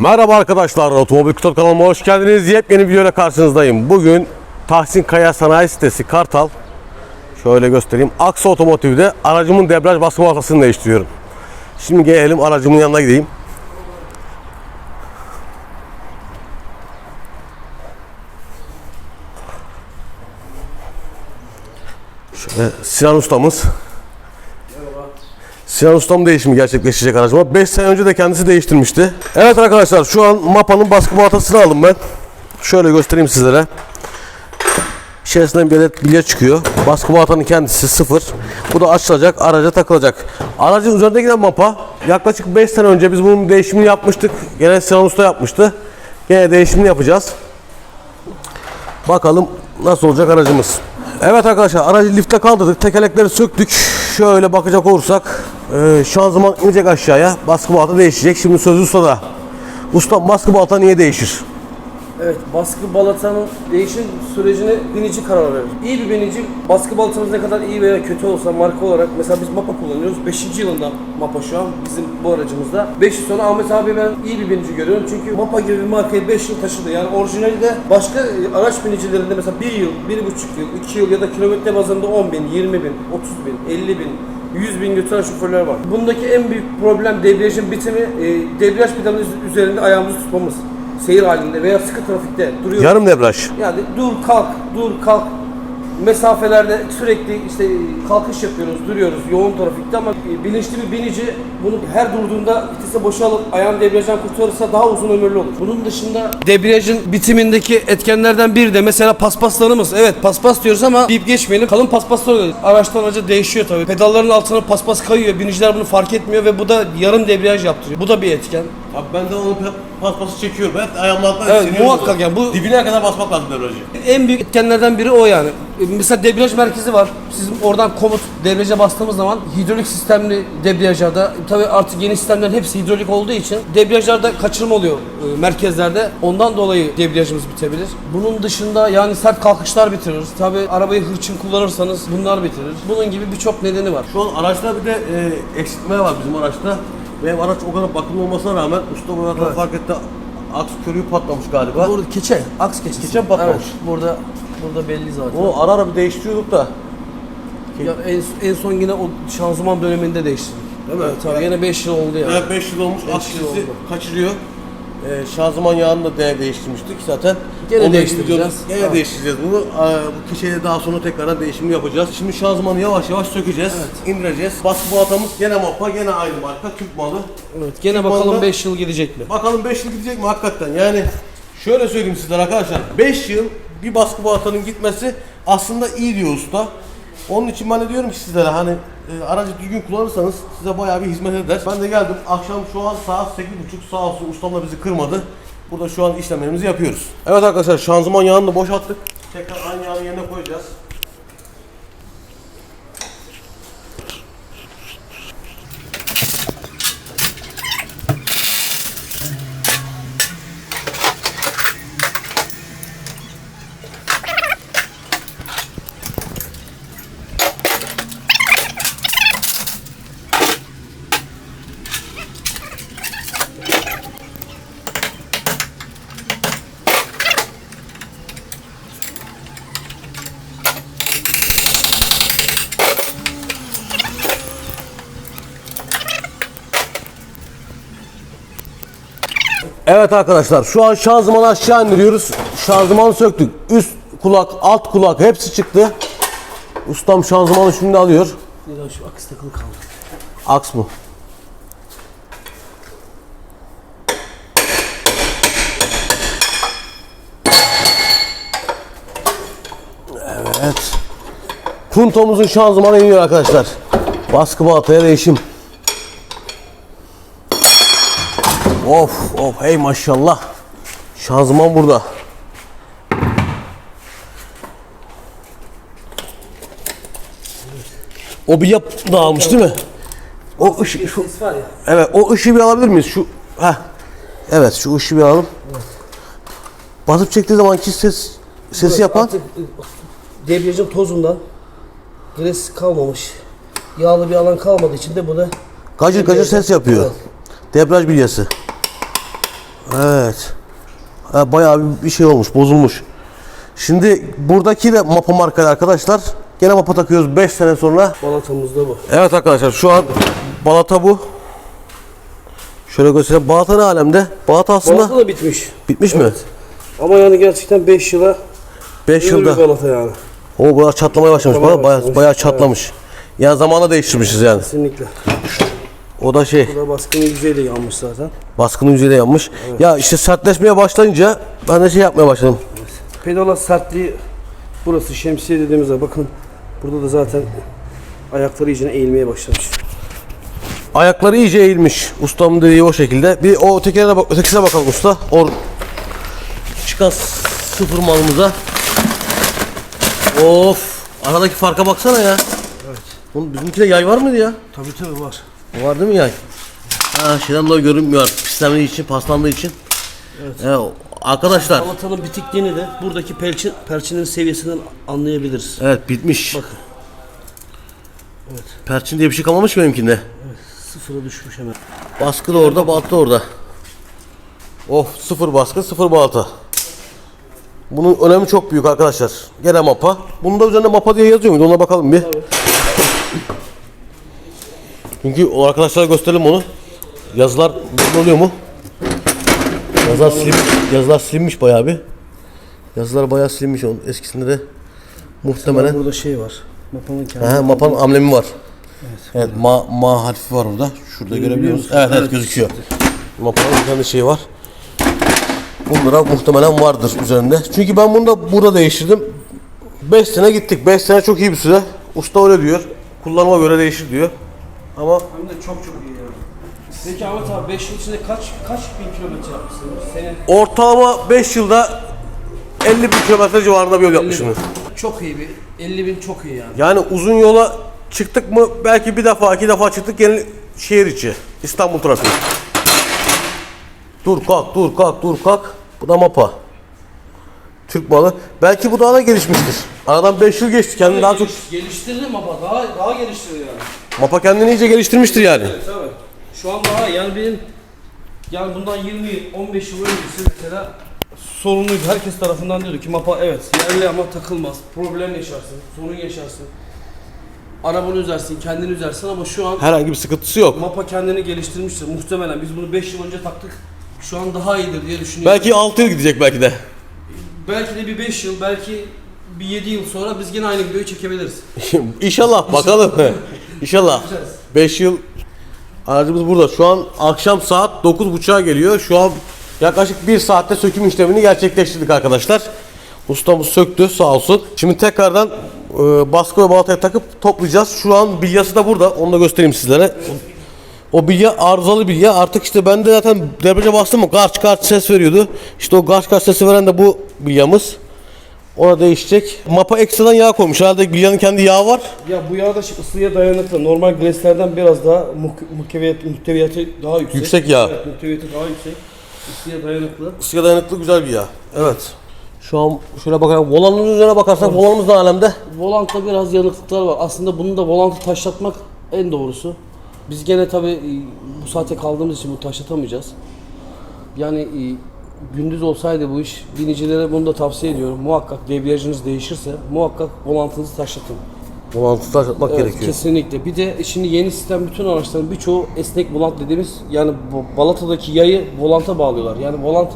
Merhaba arkadaşlar, Otomobil Kutu kanalıma hoş geldiniz. Yepyeni bir videoyla karşınızdayım. Bugün Tahsin Kaya Sanayi Sitesi Kartal. Şöyle göstereyim. Aksa Otomotiv'de aracımın debriyaj baskı baltasını değiştiriyorum. Şimdi gelelim aracımın yanına gideyim. Şöyle Sinan ustamız. Sinan Ustam değişimi gerçekleşecek aracıma. 5 sene önce de kendisi değiştirmişti. Evet arkadaşlar şu an Mapa'nın baskı baltasını aldım ben. Şöyle göstereyim sizlere. İçerisinden bir adet bilye çıkıyor. Baskı baltanın kendisi sıfır. Bu da açılacak, araca takılacak. Aracın üzerinde giden mapa yaklaşık 5 sene önce biz bunun değişimini yapmıştık. Gene Sinan Usta yapmıştı. Gene değişimini yapacağız. Bakalım nasıl olacak aracımız. Evet arkadaşlar aracı lifte kaldırdık. Tekerlekleri söktük. Şöyle bakacak olursak e, şanzıman inecek aşağıya. Baskı balata değişecek. Şimdi sözü ustada. Usta baskı balata niye değişir? Evet, baskı balatanın değişim sürecine binici karar verir. İyi bir binici, baskı balatamız ne kadar iyi veya kötü olsa marka olarak, mesela biz MAPA kullanıyoruz. 5. yılında MAPA şu an bizim bu aracımızda. 5 yıl sonra Ahmet abi ben iyi bir binici görüyorum. Çünkü MAPA gibi bir markayı 5 yıl taşıdı. Yani orijinali de başka e, araç binicilerinde mesela 1 yıl, 1,5 yıl, 2 yıl ya da kilometre bazında 10 bin, 20 bin, 30 bin, 50 bin, 100 bin götüren şoförler var. Bundaki en büyük problem debriyajın bitimi, e, debriyaj pedalının üz- üzerinde ayağımızı tutmamız. Seyir halinde veya sıkı trafikte duruyor. Yarım debriyaj. Yani dur kalk, dur kalk mesafelerde sürekli işte kalkış yapıyoruz, duruyoruz yoğun trafikte ama bilinçli bir binici bunu her durduğunda vitese boşalıp ayağını debriyajdan kurtarırsa daha uzun ömürlü olur. Bunun dışında debriyajın bitimindeki etkenlerden biri de mesela paspaslarımız. Evet paspas diyoruz ama deyip geçmeyelim. Kalın paspaslar oluyor. Araçtan araca değişiyor tabii. Pedalların altına paspas kayıyor. Biniciler bunu fark etmiyor ve bu da yarım debriyaj yaptırıyor. Bu da bir etken. Abi ben de onu paspası çekiyorum. Ben ayağımın altından Evet, muhakkak yani bu Dibine kadar basmak lazım debriyajı. En büyük etkenlerden biri o yani. E, Mesela debriyaj merkezi var. Sizin oradan komut debriyaja bastığımız zaman hidrolik sistemli debriyajlarda tabii artık yeni sistemlerin hepsi hidrolik olduğu için debriyajlarda kaçırma oluyor e, merkezlerde. Ondan dolayı debriyajımız bitebilir. Bunun dışında yani sert kalkışlar bitirir. Tabii arabayı hırçın kullanırsanız bunlar bitirir. Bunun gibi birçok nedeni var. Şu an araçta bir de e, eksiltme var bizim araçta. Benim araç o kadar bakımlı olmasına rağmen usta burada Evet. fark etti. Aks körüğü patlamış galiba. Burada keçe, aks keçesi. Keçe patlamış? Evet, burada burada belli zaten. Onu ara ara bir değiştiriyorduk da. Ya en, en son yine o şanzıman döneminde değiştirdik. Değil mi? Evet, tabii yine 5 yıl oldu yani. Evet 5 yıl olmuş. Aks kaçırıyor. Ee, şanzıman yağını da de- değiştirmiştik zaten. Gene Onunla değiştireceğiz. Gene Evet. değiştireceğiz bunu. Bu kişiyle daha sonra tekrardan değişimini yapacağız. Şimdi şanzımanı yavaş yavaş sökeceğiz. indireceğiz. Baskı balatamız gene mapa, gene aynı marka. Türk malı. Evet, gene Türk bakalım malında- 5 yıl gidecek mi? Bakalım 5 yıl gidecek mi hakikaten? Yani şöyle söyleyeyim sizlere arkadaşlar. 5 yıl bir baskı balatanın gitmesi aslında iyi diyor usta. Onun için ben de diyorum ki sizlere hani e, aracı düzgün kullanırsanız size bayağı bir hizmet eder. Ben de geldim. Akşam şu an saat 8.30 sağ olsun ustam da bizi kırmadı. Burada şu an işlemlerimizi yapıyoruz. Evet arkadaşlar şanzıman yağını da boşalttık. Tekrar aynı yağın yerine koyacağız. Evet arkadaşlar şu an şanzımanı aşağı indiriyoruz. Şanzımanı söktük. Üst kulak, alt kulak hepsi çıktı. Ustam şanzımanı şimdi alıyor. Şu aks takılı kaldı. Aks mı? Evet. Puntomuzun şanzımanı iniyor arkadaşlar. Baskı balataya değişim. Of of hey maşallah. Şanzıman burada. O bir yap dağılmış değil mi? O ışık, şu, Ses var ya. evet o ışığı bir alabilir miyiz? Şu, ha. Evet şu ışığı bir alalım. Basıp çektiği zamanki ses sesi yapan. Artık e, debriyajın tozundan gres kalmamış. Yağlı bir alan kalmadığı için de bu da Gacır gacır ses yapıyor. Evet. Debriyaj bilyası. Evet. Ha, bayağı bir, bir şey olmuş, bozulmuş. Şimdi buradaki de mapa markalı arkadaşlar. Gene mapa takıyoruz 5 sene sonra. Balatamız da bu. Evet arkadaşlar şu an balata bu. Şöyle göstereyim. Balata ne alemde? Balata aslında Balata da bitmiş. bitmiş mi? Ama yani gerçekten 5 yıla 5 ömür bir yılda. balata yani. O bayağı çatlamaya başlamış. Çatlamaya Bayağı, başlamış. bayağı çatlamış. Yani zamanla değiştirmişiz yani. Kesinlikle. O da şey Bu da baskının yüzeyle yanmış zaten. baskının yüzeyi de yanmış. Ya işte sertleşmeye başlayınca ben de şey yapmaya başladım. Pedala sertliği burası şemsiye dediğimizde bakın burada da zaten ayakları iyice eğilmeye başlamış. Ayakları iyice eğilmiş. Ustamın dediği o şekilde. Bir o ötekine, bak ötekisine bakalım usta. Or çıkan sıfır malımıza. Of. Aradaki farka baksana ya. Evet. Oğlum bizimkide yay var mıydı ya? Tabii tabii var. Var değil mi yay? Ha şeyden dolayı görünmüyor. Pislendiği için, paslandığı için. Evet. arkadaşlar. Balatanın bitikliğini de buradaki pelçin, perçinin seviyesinden anlayabiliriz. Evet bitmiş. Bakın. Perçin diye bir şey kalmamış ki benimkinde. Sıfıra düşmüş hemen. Baskı da orada, balta da orada. Of sıfır baskı, sıfır balta. Bunun önemi çok büyük arkadaşlar. Gene mapa. Bunun da üzerinde mapa diye yazıyor muydu? Ona bakalım bir. Çünkü o arkadaşlara gösterelim onu. Yazılar belli oluyor mu? Yazılar, silim, yazılar silinmiş bayağı bir. Yazılar bayağı silinmiş onun eskisinde de. Muhtemelen. Burada şey var. Mapanın kendi. Aha, mapanın amblemi var. Evet, ma, ma harfi var orada. Şurada görebiliyor musunuz? Evet, evet gözüküyor. Mapanın bir tane şey var. Bunlara muhtemelen vardır üzerinde. Çünkü ben bunu da burada değiştirdim. 5 sene gittik. 5 sene çok iyi bir süre. Usta öyle diyor. Kullanıma göre değişir diyor. Ama Hem de çok çok iyi yani. Peki Ahmet abi 5 yıl içinde kaç kaç bin kilometre yapmışsın? Senin ortalama 5 yılda 50 bin kilometre civarında bir yol yapmışım. çok iyi bir 50 bin çok iyi yani. Yani uzun yola çıktık mı belki bir defa iki defa çıktık yeni şehir içi. İstanbul trafiği. Dur kalk dur kalk dur kalk. Bu da mapa. Türk malı. Belki bu daha da gelişmiştir. Aradan 5 yıl geçti. Kendini daha çok geliştirdi mapa daha daha geliştirdi yani. mapa kendini iyice geliştirmiştir yani. Tabii. Şu an daha yani benim yani bundan 20 yıl 15 yıl öncesi mesela sorunluydu. Herkes tarafından diyordu ki mapa evet yerli ama takılmaz. Problem yaşarsın, sorun yaşarsın. Arabanı üzersin, kendini üzersin ama şu an Herhangi bir sıkıntısı yok. mapa kendini geliştirmiştir. Muhtemelen biz bunu 5 yıl önce taktık. Şu an daha iyidir diye düşünüyorum. Belki 6 yıl gidecek belki de. Belki de bir 5 yıl, belki bir 7 yıl sonra biz yine aynı videoyu çekebiliriz. İnşallah bakalım. İnşallah. 5 yıl aracımız burada. Şu an akşam saat 9.30'a geliyor. Şu an yaklaşık 1 saatte söküm işlemini gerçekleştirdik arkadaşlar. Ustamız söktü sağ olsun. Şimdi tekrardan e, baskı ve balataya takıp toplayacağız. Şu an bilyası da burada. Onu da göstereyim sizlere. O bilya arızalı bilya. Artık işte ben de zaten debriyaja bastım mı garç garç ses veriyordu. İşte o garç garç sesi veren de bu bilyamız. Ona değişecek. Mapa ekstradan yağ koymuş. Herhalde bilyanın kendi yağı var. Ya bu yağ da ısıya dayanıklı. Normal gleslerden biraz daha muh- muhteviyat, muhteviyatı daha yüksek. Yüksek yağ. Evet, muhteviyatı daha yüksek. Isıya dayanıklı. Isıya dayanıklı güzel bir yağ. Evet. Şu an şöyle bakalım. Volanın üzerine bakarsak volanımız ne alemde? Volantta biraz yanıklıklar var. Aslında bunu da volantı taşlatmak en doğrusu. Biz gene tabi bu saate kaldığımız için bunu taşlatamayacağız. Yani e, gündüz olsaydı bu iş binicilere bunu da tavsiye ediyorum. Muhakkak debriyajınız değişirse muhakkak volantınızı taşlatın. Volantı taşlatmak Evet, gerekiyor. kesinlikle. Bir de şimdi yeni sistem bütün araçların birçoğu esnek volant dediğimiz yani balatadaki yayı volanta bağlıyorlar. Yani volant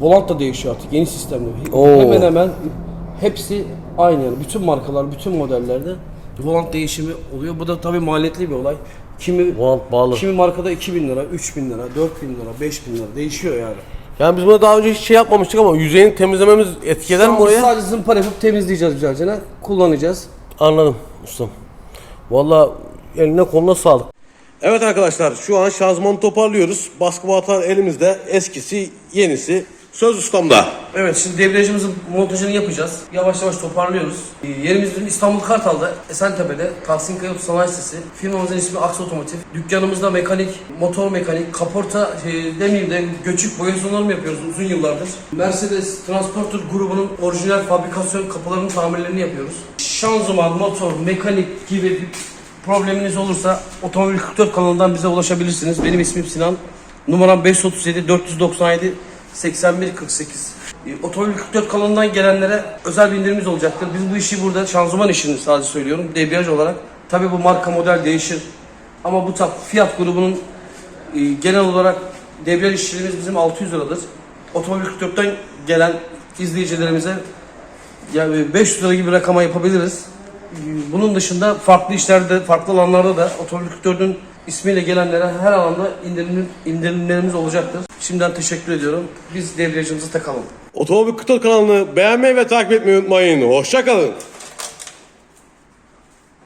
volant da değişiyor artık yeni sistemde. Oo. Hemen hemen hepsi aynı yani. Bütün markalar, bütün modellerde volant değişimi oluyor. Bu da tabii maliyetli bir olay. Kimi Volant bağlı. kimi markada 2000 lira, 3000 lira, 4000 lira, 5000 lira değişiyor yani. Yani biz buna daha önce hiç şey yapmamıştık ama yüzeyini temizlememiz etki eder mi biz oraya? Sadece zımpara yapıp temizleyeceğiz güzelce. Kullanacağız. Anladım ustam. Valla eline koluna sağlık. Evet arkadaşlar şu an şanzımanı toparlıyoruz. Baskı balatan elimizde. Eskisi, yenisi. Söz ustamda. Evet şimdi debriyajımızın montajını yapacağız. Yavaş yavaş toparlıyoruz. Ee, yerimiz İstanbul Kartal'da, Esentepe'de, Tahsin Kayıp Sanayi Sitesi. Firmamızın ismi Aks Otomotiv. Dükkanımızda mekanik, motor mekanik, kaporta e, demeyeyim de göçük boya sonarımı yapıyoruz uzun yıllardır. Mercedes Transporter grubunun orijinal fabrikasyon kapılarının tamirlerini yapıyoruz. Şanzıman, motor, mekanik gibi bir probleminiz olursa Otomobil 44 kanalından bize ulaşabilirsiniz. Benim ismim Sinan. Numaram 537 497 81 48. E, Otomobil 44 kanalından gelenlere özel bir indirimimiz olacaktır. Biz bu işi burada şanzıman işini sadece söylüyorum. Debriyaj olarak. Tabii bu marka model değişir. Ama bu fiyat grubunun e, genel olarak debriyaj işçiliğimiz bizim 600 liradır. Otomobil 44'ten gelen izleyicilerimize yani 500 lira gibi rakama yapabiliriz. Bunun dışında farklı işlerde, farklı alanlarda da Otomobil 44'ün ismiyle gelenlere her alanda indirim, indirimlerimiz olacaktır. Şimdiden teşekkür ediyorum. Biz debriyajımızı takalım. Otomobil 44 kanalını beğenmeyi ve takip etmeyi unutmayın. Hoşçakalın.